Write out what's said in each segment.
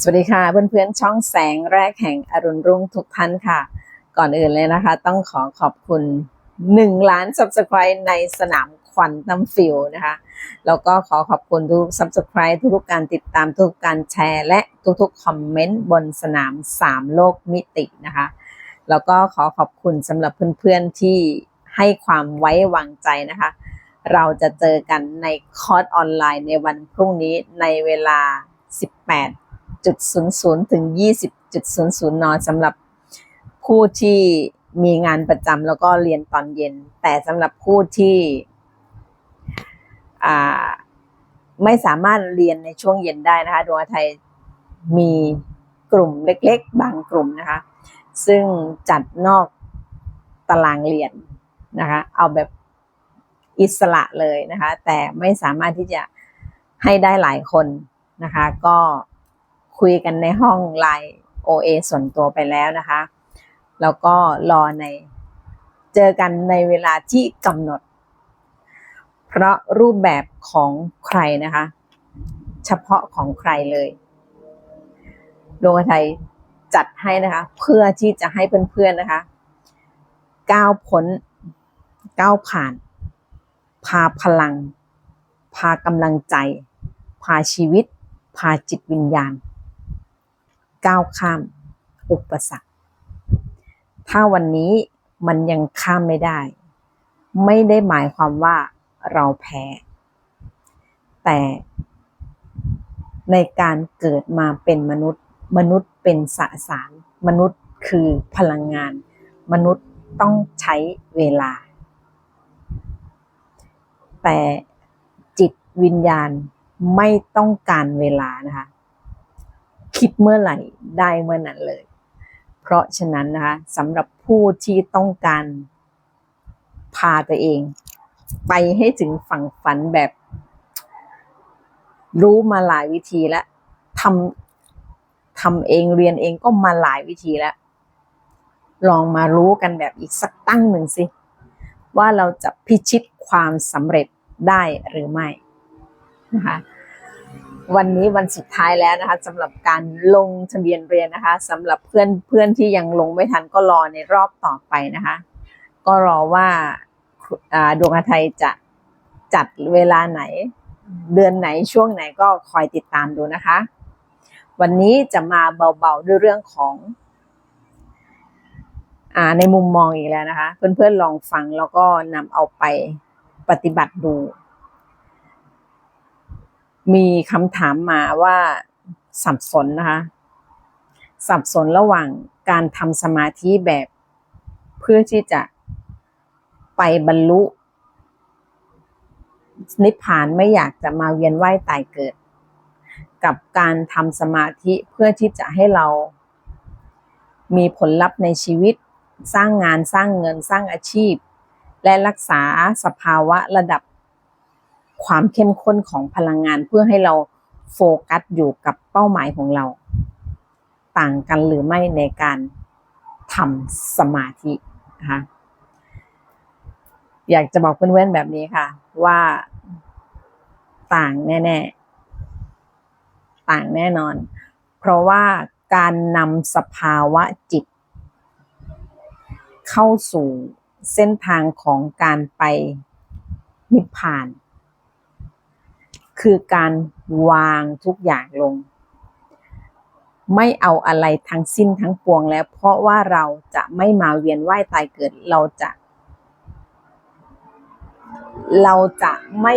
สวัสดีค่ะเพื่อนๆช่องแสงแรกแห่งอรุณรุ่งทุกท่านค่ะ ก่อนอื่นเลยนะคะ ต้องขอขอบคุณ 1 ล้าน Subscribe ในสนามควันตัมฟิลนะคะแล้วก็ขอขอบคุณทุก Subscribe ทุกๆการติดตามทุกการแชร์ และทุกๆคอมเมนต์บนสนาม 3 โลกมิตินะคะ แล้วก็ขอขอบคุณสำหรับเพื่อนๆที่ให้ความไว้วางใจนะคะ เราจะเจอกันในคอร์สออนไลน์ในวันพรุ่งนี้ในเวลา 18.00 ถึง 20.00 นสำหรับผู้ที่มีงานประจำแล้วก็เรียนตอนเย็น แต่สำหรับผู้ที่ไม่สามารถเรียนในช่วงเย็นได้นะคะดวงอาทัยมีกลุ่มเล็ก ๆ บางกลุ่มนะคะ ซึ่งจัดนอกตารางเรียนนะคะ เอาแบบอิสระเลยนะคะ แต่ไม่สามารถที่จะให้ได้หลายคนนะคะ ก็ คุยกันในห้องไลน์ OA ส่วนตัวไปแล้วนะคะ แล้วก็รอในเจอกันในเวลาที่กำหนด เพราะรูปแบบของใครนะคะ เฉพาะของใครเลยดวงอาทัยจัดให้นะคะ เพื่อที่จะให้เพื่อนๆนะคะก้าวพ้นก้าวผ่าน พาพลัง พากำลังใจ พาชีวิต พาจิตวิญญาณ ก้าวข้ามอุปสรรค ถ้าวันนี้มันยังข้ามไม่ได้ ไม่ได้หมายความว่าเราแพ้ แต่ในการเกิดมาเป็นมนุษย์ มนุษย์เป็นสสาร มนุษย์คือพลังงาน มนุษย์ต้องใช้เวลา แต่จิตวิญญาณไม่ต้องการเวลานะคะ คิดเมื่อไหร่ได้เมื่อนั้นเลย เพราะฉะนั้นนะคะสำหรับผู้ที่ต้องการพาตัวเอง ไปให้ถึงฝั่งฝันแบบ รู้มาหลายวิธีแล้วทำทำเองเรียนเองก็มาหลายวิธีแล้ว ลองมารู้กันแบบอีกสักตั้งหนึ่งสิ ว่าเราจะพิชิตความสำเร็จได้หรือไม่นะคะ วันนี้วันสุดท้ายแล้วนะคะสำหรับการลงทะเบียนเรียนนะคะสำหรับเพื่อนเพื่อนที่ยังลงไม่ทันก็รอในรอบต่อไปนะคะ ก็รอว่าอ่าดวงอาทัยจะจัดเวลาไหน เดือนไหนช่วงไหนก็คอยติดตามดูนะคะ วันนี้จะมาเบาๆด้วยเรื่องของอ่าในมุมมองอีกแล้วนะคะ เพื่อนๆลองฟังแล้วก็นำเอาไปปฏิบัติดู มีคำถามมาว่าสับสนนะคะ สับสนระหว่างการทำสมาธิแบบเพื่อที่จะไปบรรลุ นิพพานไม่อยากจะมาเวียนว่ายตายเกิด กับการทำสมาธิเพื่อที่จะให้เรามีผลลัพธ์ในชีวิตสร้างงานสร้างเงินสร้างอาชีพ และรักษาสภาวะระดับ ความเข้มข้นของพลังงานเพื่อให้เราโฟกัสอยู่กับเป้าหมายของเรา ต่างกันหรือไม่ในการทำสมาธินะคะอยากจะบอกเพื่อนๆแบบนี้ค่ะ ว่าต่างแน่ๆ ต่างแน่นอน เพราะว่าการนำสภาวะจิต เข้าสู่เส้นทางของการไปนิพพาน คือการวางทุกอย่างลง ไม่เอาอะไรทั้งสิ้นทั้งปวงแล้ว เพราะว่าเราจะไม่มาเวียนว่ายตายเกิดเราจะ เราจะไม่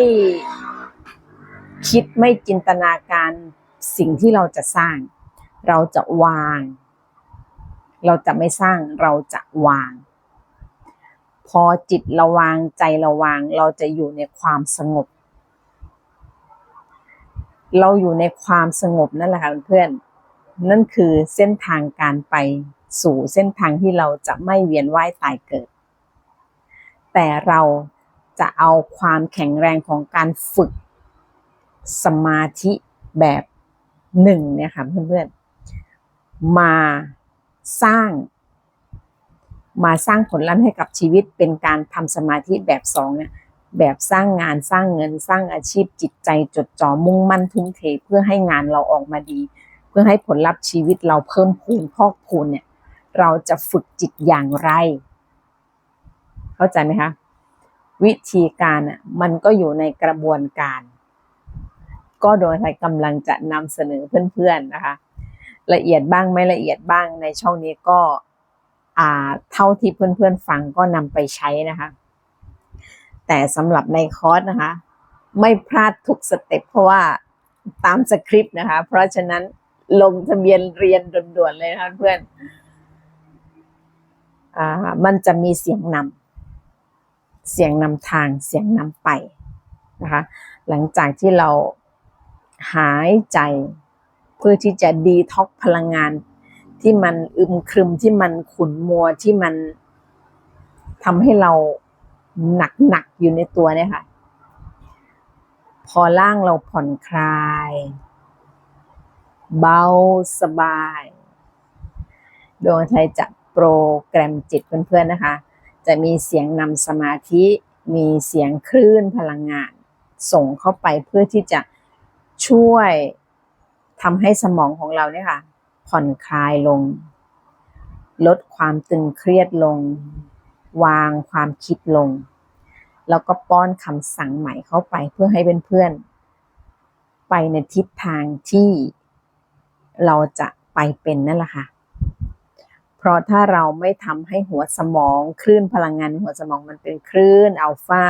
คิดไม่จินตนาการสิ่งที่เราจะสร้าง เราจะวาง เราจะไม่สร้างเราจะวาง พอจิตเราวางใจเราวาง เราจะอยู่ในความสงบ เราอยู่ในความสงบนั่นแหละค่ะเพื่อนนั่นคือเส้นทางการไปสู่เส้นทางที่เราจะไม่เวียนว่ายตายเกิด แต่เราจะเอาความแข็งแรงของการฝึกสมาธิแบบหนึ่งเนี่ยค่ะเพื่อนๆ มาสร้าง มาสร้างผลลัพธ์ให้กับชีวิตเป็นการทำสมาธิแบบสองเนี่ย แบบสร้างงานสร้างเงินสร้างอาชีพจิตใจจดจ่อมุ่งมั่นทุ่มเทเพื่อให้งานเราออกมาดี เพื่อให้ผลลัพธ์ชีวิตเราเพิ่มพูนพอกพูนเนี่ยเราจะฝึกจิตอย่างไร เข้าใจไหมคะวิธีการอะมันก็อยู่ในกระบวนการ ก็โดยใครกำลังจะนำเสนอเพื่อนๆนะคะ ละเอียดบ้างไม่ละเอียดบ้างในช่องนี้ก็อ่าเท่าที่เพื่อนๆฟังก็นำไปใช้นะคะ แต่สำหรับในคอร์สนะคะ ไม่พลาดทุกสเต็ปเพราะว่าตามสคริปต์นะคะ เพราะฉะนั้นลงทะเบียนเรียนด่วนๆเลยนะคะเพื่อนอ่ามันจะมีเสียงนำเสียงนำทางเสียงนำไปนะคะ หลังจากที่เราหายใจเพื่อที่จะดีท็อกพลังงานที่มันอึมครึมที่มันขุ่นมัวที่มันทำให้เรา หนักหนักๆอยู่ในตัวเนี่ยค่ะ พอร่างเราผ่อนคลาย เบาสบาย ดวงไทยจะโปรแกรมจิตเพื่อนๆนะคะ จะมีเสียงนำสมาธิมีเสียงคลื่นพลังงาน ส่งเข้าไปเพื่อที่จะช่วยทำให้สมองของเราเนี่ยค่ะ ผ่อนคลายลง ลดความตึงเครียดลง วางความคิดลง แล้วก็ป้อนคำสั่งใหม่เข้าไปเพื่อให้เพื่อนๆไปในทิศทางที่เราจะไปเป็นนั่นแหละค่ะ เพราะถ้าเราไม่ทำให้หัวสมองคลื่นพลังงานในหัวสมองมันเป็นคลื่นอัลฟา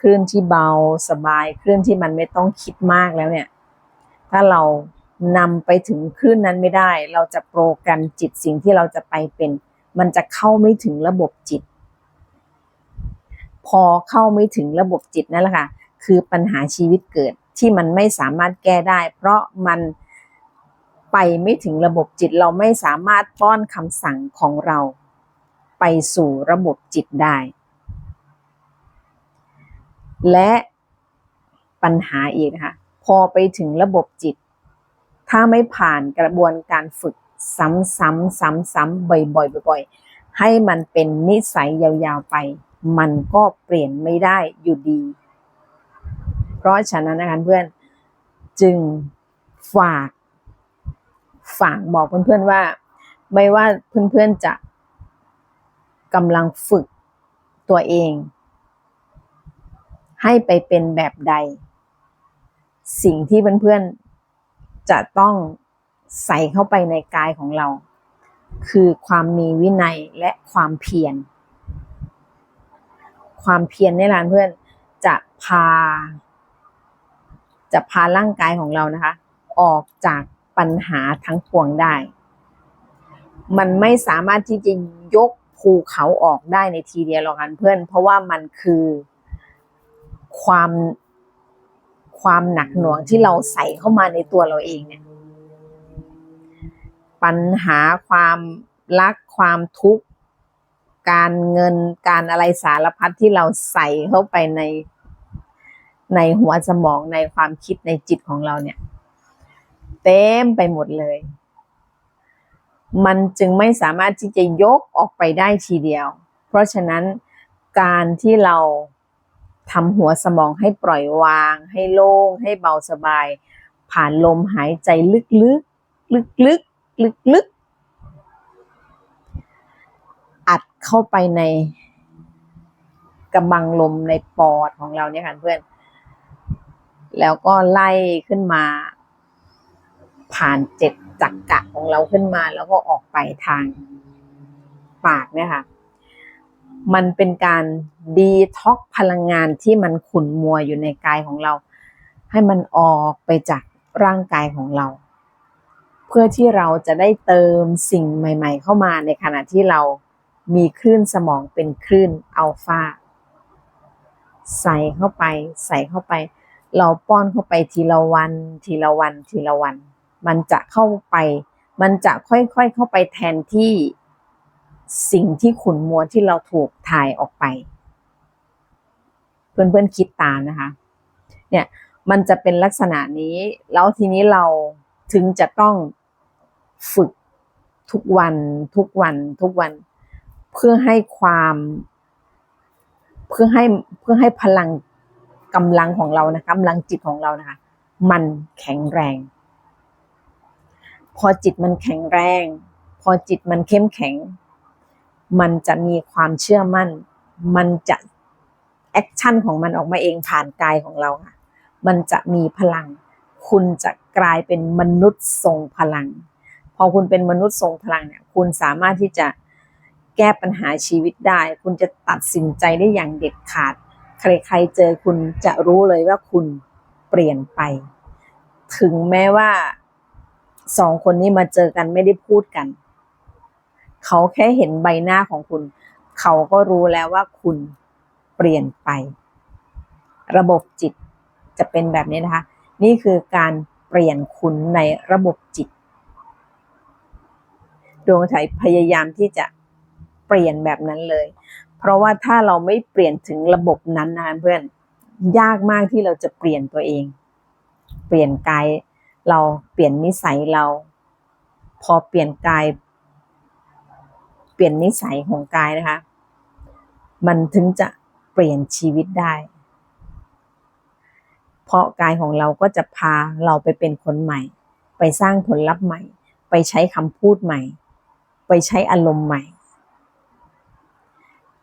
คลื่นที่เบาสบายคลื่นที่มันไม่ต้องคิดมากแล้วเนี่ย ถ้าเรานำไปถึงคลื่นนั้นไม่ได้ เราจะโปรแกรมจิตสิ่งที่เราจะไปเป็น มันจะเข้าไม่ถึงระบบจิต พอเข้าไม่ถึงระบบจิตนั่นแหละค่ะ คือปัญหาชีวิตเกิดที่มันไม่สามารถแก้ได้ เพราะมันไปไม่ถึงระบบจิตเราไม่สามารถป้อนคำสั่งของเรา ไปสู่ระบบจิตได้ และปัญหาอีกนะคะพอไปถึงระบบจิต ถ้าไม่ผ่านกระบวนการฝึกซ้ำๆซ้ำๆบ่อยๆบ่อยๆให้มันเป็นนิสัยยาวๆไป มันก็เปลี่ยนไม่ได้อยู่ดี เพราะฉะนั้นนะคะเพื่อนจึงฝากฝากบอกเพื่อนๆว่า ไม่ว่าเพื่อนๆจะกำลังฝึกตัวเอง ให้ไปเป็นแบบใด สิ่งที่เพื่อนๆจะต้องใส่เข้าไปในกายของเรา คือความมีวินัยและความเพียร ความเพียรในร้านเพื่อนจะพา จะพาร่างกายของเรานะคะ ออกจากปัญหาทั้งปวงได้ มันไม่สามารถที่จะยกภูเขาออกได้ในทีเดียวหรอกกันเพื่อน เพราะว่ามันคือความความหนักหน่วงที่เราใส่เข้ามาในตัวเราเองเนี่ย ปัญหาความรักความทุกข์ การเงินการอะไรสารพัดที่เราใส่เข้าไปในในหัวสมองในความคิดในจิตของเราเนี่ย เต็มไปหมดเลย มันจึงไม่สามารถที่จะยกออกไปได้ทีเดียว เพราะฉะนั้นการที่เราทำหัวสมองให้ปล่อยวาง ให้โล่ง ให้เบาสบาย ผ่านลมหายใจลึกๆลึกๆลึกๆ อัดเข้าไปในกระบังลมในปอดของเราเนี่ยค่ะเพื่อน แล้วก็ไล่ขึ้นมา ผ่านเจ็ดจักกะของเราขึ้นมา แล้วก็ออกไปทางปากเนี่ยค่ะ มันเป็นการดีท็อกพลังงานที่มันขุ่นมัวอยู่ในกายของเรา ให้มันออกไปจากร่างกายของเรา เพื่อที่เราจะได้เติมสิ่งใหม่ ๆ เข้ามาในขณะที่เรา มีคลื่นสมองเป็นคลื่นอัลฟาใส่เข้าไป ใส่เข้าไป เราป้อนเข้าไปทีละวัน ทีละวัน ทีละวัน มันจะเข้าไป มันจะค่อยๆเข้าไปแทนที่สิ่งที่ขุนมัวที่เราถูกถ่ายออกไป เพื่อนๆคิดตามนะคะ เนี่ยมันจะเป็นลักษณะนี้ แล้วทีนี้เราถึงจะต้องฝึกทุกวัน ทุกวัน ทุกวัน เพื่อให้ความ เพื่อให้เพื่อให้พลังกำลังของเรานะคะกำลังจิตของเรานะคะ มันแข็งแรง พอจิตมันแข็งแรง พอจิตมันเข้มแข็ง มันจะมีความเชื่อมั่น มันจะแอคชั่นของมันออกมาเองผ่านกายของเราค่ะ มันจะมีพลัง คุณจะกลายเป็นมนุษย์ทรงพลัง พอคุณเป็นมนุษย์ทรงพลังเนี่ย คุณสามารถที่จะ แก้ปัญหาชีวิตได้ คุณจะตัดสินใจได้อย่างเด็ดขาด ใครๆเจอคุณจะรู้เลยว่าคุณเปลี่ยนไป ถึงแม้ว่าสองคนนี้มาเจอกันไม่ได้พูดกัน เขาแค่เห็นใบหน้าของคุณ เขาก็รู้แล้วว่าคุณเปลี่ยนไป ระบบจิตจะเป็นแบบนี้นะคะ นี่คือการเปลี่ยนคุณในระบบจิต ดวงไถพยายามที่จะ ปลี่ยนแบบนั้นเลย เพราะว่าถ้าเราไม่เปลี่ยนถึงระบบนั้นนะเพื่อนยากมากที่เราจะเปลี่ยนตัวเอง เปลี่ยนกายเราเปลี่ยนนิสัยเรา พอเปลี่ยนกาย เปลี่ยนนิสัยของกายนะคะ มันถึงจะเปลี่ยนชีวิตได้ เพราะกายของเราก็จะพาเราไปเป็นคนใหม่ ไปสร้างผลลัพธ์ใหม่ ไปใช้คำพูดใหม่ ไปใช้อารมณ์ใหม่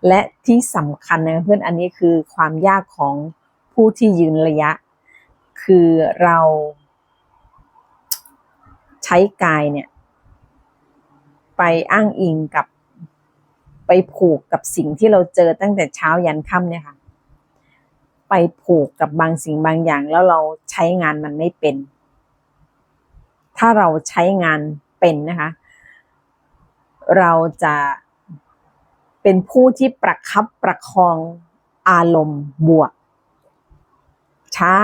และที่สำคัญนะเพื่อนอันนี้คือความยากของผู้ที่ยืนระยะ คือเรา ใช้กายเนี่ย ไปอ้างอิงกับไปผูกกับสิ่งที่เราเจอตั้งแต่เช้ายันค่ำเนี่ยค่ะ ไปผูกกับบางสิ่งบางอย่างแล้วเราใช้งานมันไม่เป็น ถ้าเราใช้งานเป็นนะคะ เราจะ เป็นผู้ที่ประคับประคองอารมณ์บวก เช้า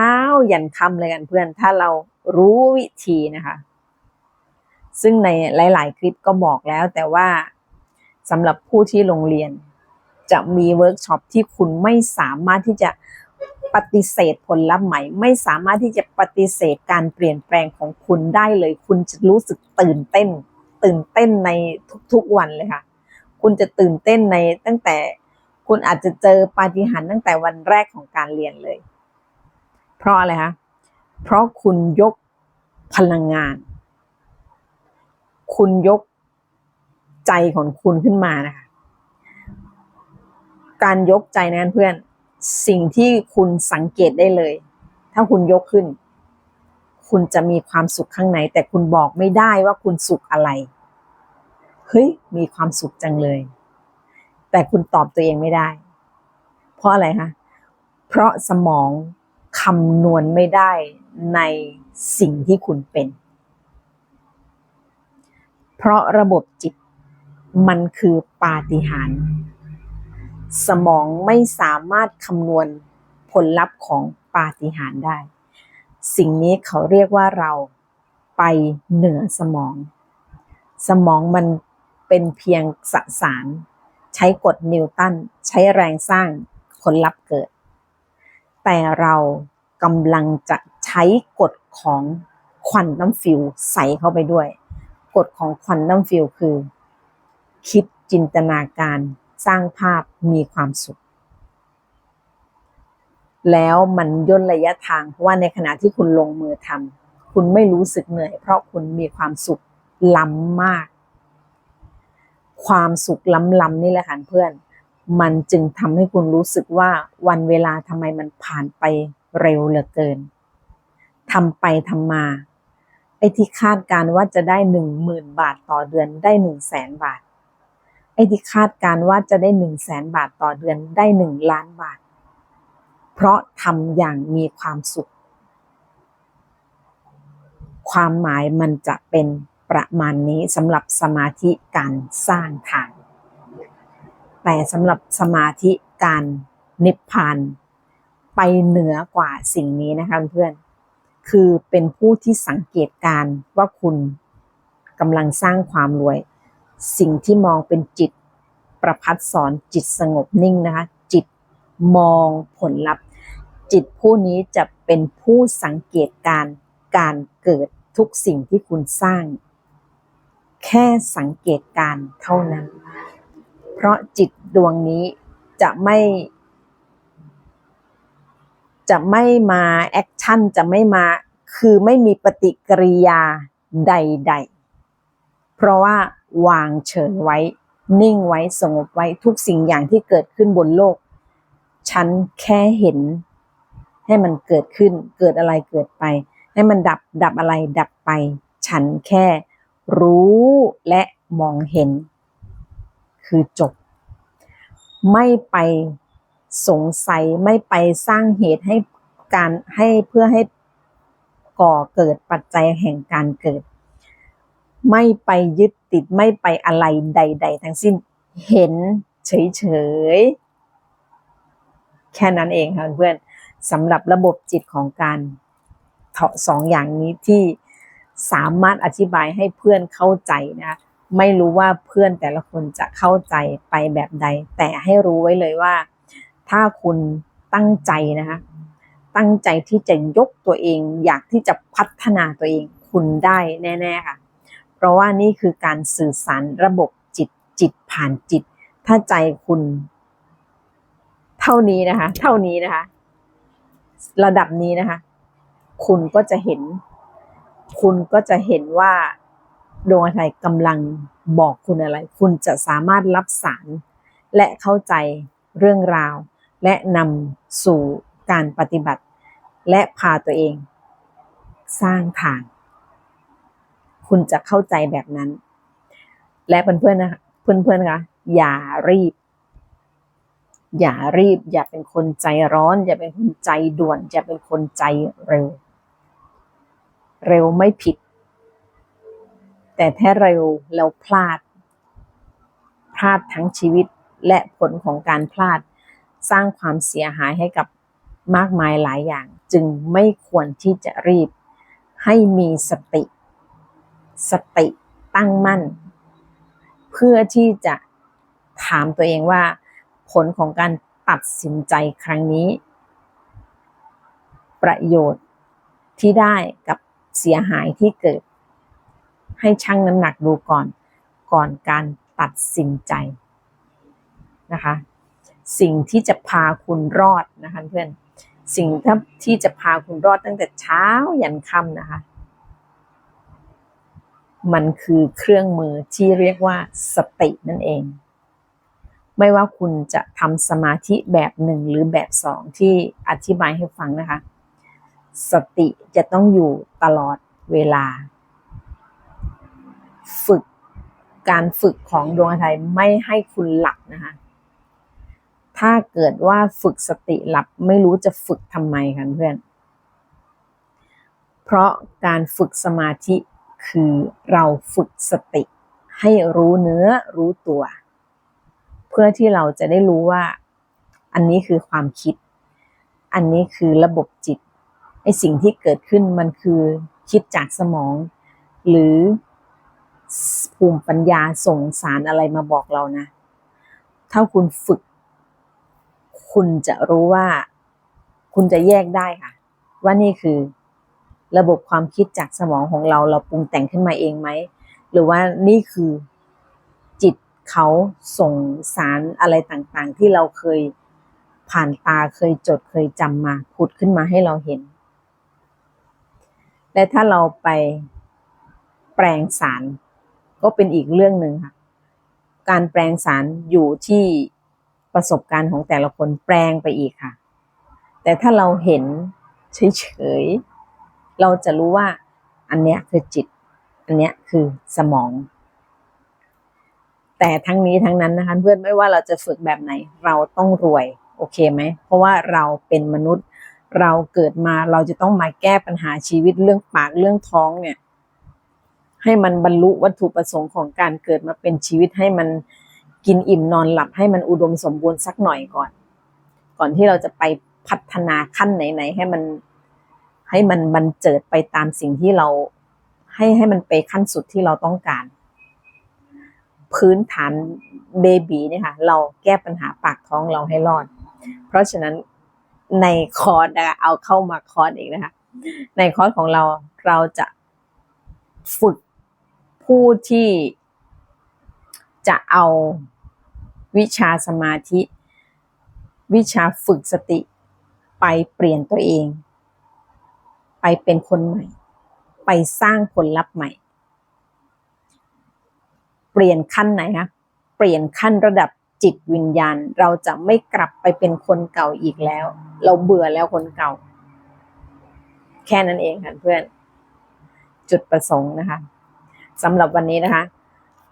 ยันค่ำเลยกันเพื่อน ถ้าเรารู้วิธีนะคะ ซึ่งในหลาย ๆ คลิปก็บอกแล้วแต่ว่าสำหรับผู้ที่โรงเรียน จะมีเวิร์กช็อปที่คุณไม่สามารถที่จะปฏิเสธผลลัพธ์ใหม่ ไม่สามารถที่จะปฏิเสธการเปลี่ยนแปลงของคุณได้เลย คุณจะรู้สึกตื่นเต้น ตื่นเต้นในทุก ๆ วันเลยค่ะ คุณจะตื่นเต้นในตั้งแต่คุณอาจจะเจอปาฏิหาริย์ตั้งแต่วันแรกของการเรียนเลย เพราะอะไรคะเพราะคุณยกพลังงาน คุณยกใจของคุณขึ้นมานะคะ การยกใจนั้นเพื่อนสิ่งที่คุณสังเกตได้เลย ถ้าคุณยกขึ้น คุณจะมีความสุขข้างใน แต่คุณบอกไม่ได้ว่าคุณสุขอะไร เฮ้ยมีความสุขจังเลย แต่คุณตอบตัวเองไม่ได้ เพราะอะไรคะเพราะสมองคำนวณไม่ได้ในสิ่งที่คุณเป็น เพราะระบบจิตมันคือปาฏิหาริย์สมองไม่สามารถคำนวณผลลัพธ์ของปาฏิหาริย์ได้ สิ่งนี้เขาเรียกว่าเราไปเหนือสมอง สมองมัน เป็นเพียงสสาร ใช้กฎนิวตันใช้แรงสร้างผลลัพธ์เกิด แต่เรากำลังจะใช้กฎของควอนตัมฟิลใส่เข้าไปด้วย กฎของควอนตัมฟิลคือ คิดจินตนาการสร้างภาพมีความสุข แล้วมันย่นระยะทางเพราะว่าในขณะที่คุณลงมือทำคุณไม่รู้สึกเหนื่อย เพราะคุณมีความสุขล้ำมาก ความสุขล้ำๆนี่แหละค่ะเพื่อน มันจึงทำให้คุณรู้สึกว่าวันเวลาทำไมมันผ่านไปเร็วเหลือเกินทำไปทำมา ไอ้ที่คาดการว่าจะได้หนึ่งหมื่นบาทต่อเดือนได้หนึ่งแสนบาท ไอ้ที่คาดการว่าจะได้หนึ่งแสนบาทต่อเดือนได้หนึ่งล้านบาท เพราะทำอย่างมีความสุข ความหมายมันจะเป็น ประมาณนี้สำหรับสมาธิการสร้างทาง แต่สำหรับสมาธิการนิพพานไปเหนือกว่าสิ่งนี้นะคะเพื่อน คือเป็นผู้ที่สังเกตการว่าคุณกำลังสร้างความรวย สิ่งที่มองเป็นจิตประพัดสอนจิตสงบนิ่งนะคะ จิตมองผลลัพธ์ จิตผู้นี้จะเป็นผู้สังเกตการการเกิดทุกสิ่งที่คุณสร้าง แค่สังเกตการเท่านั้น เพราะจิตดวงนี้จะไม่ จะไม่มาแอคชั่นจะไม่มาคือไม่มีปฏิกิริยาใด ๆ เพราะว่าวางเฉยไว้ นิ่งไว้สงบไว้ทุกสิ่งอย่างที่เกิดขึ้นบนโลก ฉันแค่เห็น ให้มันเกิดขึ้นเกิดอะไรเกิดไป ให้มันดับดับอะไรดับไป ฉันแค่ รู้และมองเห็น คือจบ ไม่ไปสงสัยไม่ไปสร้างเหตุให้การให้เพื่อให้ก่อเกิดปัจจัยแห่งการเกิด ไม่ไปยึดติดไม่ไปอะไรใด ๆ ทั้งสิ้น เห็นเฉยๆ แค่นั้นเองค่ะเพื่อนสำหรับระบบจิตของการสองอย่างนี้ที่ สามารถอธิบายให้เพื่อนเข้าใจนะไม่รู้ว่าเพื่อนแต่ละคนจะเข้าใจไปแบบใด แต่ให้รู้ไว้เลยว่า ถ้าคุณตั้งใจนะคะตั้งใจที่จะยกตัวเอง อยากที่จะพัฒนาตัวเอง คุณได้แน่ ๆ ค่ะ เพราะว่านี่คือการสื่อสารระบบจิตจิตผ่านจิต ถ้าใจคุณ เท่านี้นะคะ เท่านี้นะคะ ระดับนี้นะคะ คุณก็จะเห็น คุณก็จะเห็นว่าดวงอาทิตย์กำลังบอกคุณอะไร คุณจะสามารถรับสาร และเข้าใจเรื่องราว และนำสู่การปฏิบัติ และพาตัวเอง สร้างทาง คุณจะเข้าใจแบบนั้น และเพื่อนๆนะคะเพื่อนๆคะอย่ารีบ อย่ารีบ อย่าเป็นคนใจร้อน อย่าเป็นคนใจด่วน อย่าเป็นคนใจเร็ว เร็วไม่ผิด แต่ถ้าเร็วแล้วพลาด พลาดทั้งชีวิตและผลของการพลาด สร้างความเสียหายให้กับมากมายหลายอย่าง จึงไม่ควรที่จะรีบ ให้มีสติ สติตั้งมั่น เพื่อที่จะถามตัวเองว่า ผลของการตัดสินใจครั้งนี้ ประโยชน์ที่ได้กับ เสียหายที่เกิด ให้ชั่งน้ำหนักดูก่อน ก่อนการตัดสินใจนะคะ สิ่งที่จะพาคุณรอดนะคะเพื่อนสิ่งที่จะพาคุณรอดตั้งแต่เช้ายันค่ำนะคะ มันคือเครื่องมือที่เรียกว่าสตินั่นเอง ไม่ว่าคุณจะทำสมาธิแบบหนึ่งหรือแบบสองที่อธิบายให้ฟังนะคะ สติจะต้องอยู่ตลอดเวลา ฝึกการฝึกของดวงอาทิตย์ไม่ให้คุณหลับนะคะ ถ้าเกิดว่าฝึกสติหลับไม่รู้จะฝึกทำไมคะเพื่อน เพราะการฝึกสมาธิคือเราฝึกสติ ให้รู้เนื้อรู้ตัว เพื่อที่เราจะได้รู้ว่า อันนี้คือความคิด อันนี้คือระบบจิต ไอสิ่งที่เกิดขึ้นมันคือคิดจากสมอง หรือภูมิปัญญาส่งสารอะไรมาบอกเรานะ ถ้าคุณฝึก คุณจะรู้ว่า คุณจะแยกได้ค่ะ ว่านี่คือ ระบบความคิดจากสมองของเราเราปรุงแต่งขึ้นมาเองไหม หรือว่านี่คือจิตเขาส่งสารอะไรต่างๆ ที่เราเคยผ่านตาเคยจดเคยจำมาผุดขึ้นมาให้เราเห็น และถ้าเราไปแปลงสารก็เป็นอีกเรื่องหนึ่งค่ะ การแปลงสารอยู่ที่ประสบการณ์ของแต่ละคนแปลงไปอีกค่ะ แต่ถ้าเราเห็นเฉยๆ เราจะรู้ว่าอันเนี้ยคือจิต อันเนี้ยคือสมอง แต่ทั้งนี้ทั้งนั้นนะคะเพื่อนไม่ว่าเราจะฝึกแบบไหน เราต้องรวย โอเคไหม เพราะว่าเราเป็นมนุษย์ เราเกิดมาเราจะต้องมาแก้ปัญหาชีวิตเรื่องปากเรื่องท้องเนี่ย ให้มันบรรลุวัตถุประสงค์ของการเกิดมาเป็นชีวิตให้มันกินอิ่มนอนหลับให้มันอุดมสมบูรณ์สักหน่อยก่อน ก่อนที่เราจะไปพัฒนาขั้นไหนๆให้มันให้มันบันเจิดไปตามสิ่งที่เราให้ให้มันไปขั้นสุดที่เราต้องการ พื้นฐานเบบีเนี่ยค่ะ เราแก้ปัญหาปากท้องเราให้รอด เพราะฉะนั้น ในคอร์สนะคะเอาเข้ามาคอร์สอีกนะคะ ในคอร์สของเราเราจะฝึกผู้ที่จะเอาวิชาสมาธิ วิชาฝึกสติไปเปลี่ยนตัวเอง ไปเป็นคนใหม่ ไปสร้างผลลัพธ์ใหม่ เปลี่ยนขั้นไหนคะเปลี่ยนขั้นระดับ จิตวิญญาณ เราจะไม่กลับไปเป็นคนเก่าอีกแล้ว เราเบื่อแล้วคนเก่า แค่นั้นเองค่ะเพื่อน จุดประสงค์นะคะสำหรับวันนี้นะคะ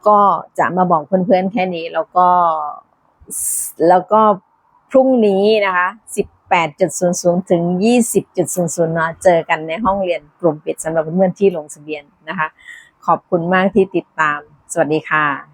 ก็จะมาบอกเพื่อนๆแค่นี้แล้วก็แล้วก็พรุ่งนี้นะคะ18.00 ถึง 20.00นะเจอกันในห้องเรียนกลุ่มปิดสำหรับเพื่อนๆที่ลงทะเบียนนะคะ ขอบคุณมากที่ติดตาม สวัสดีค่ะ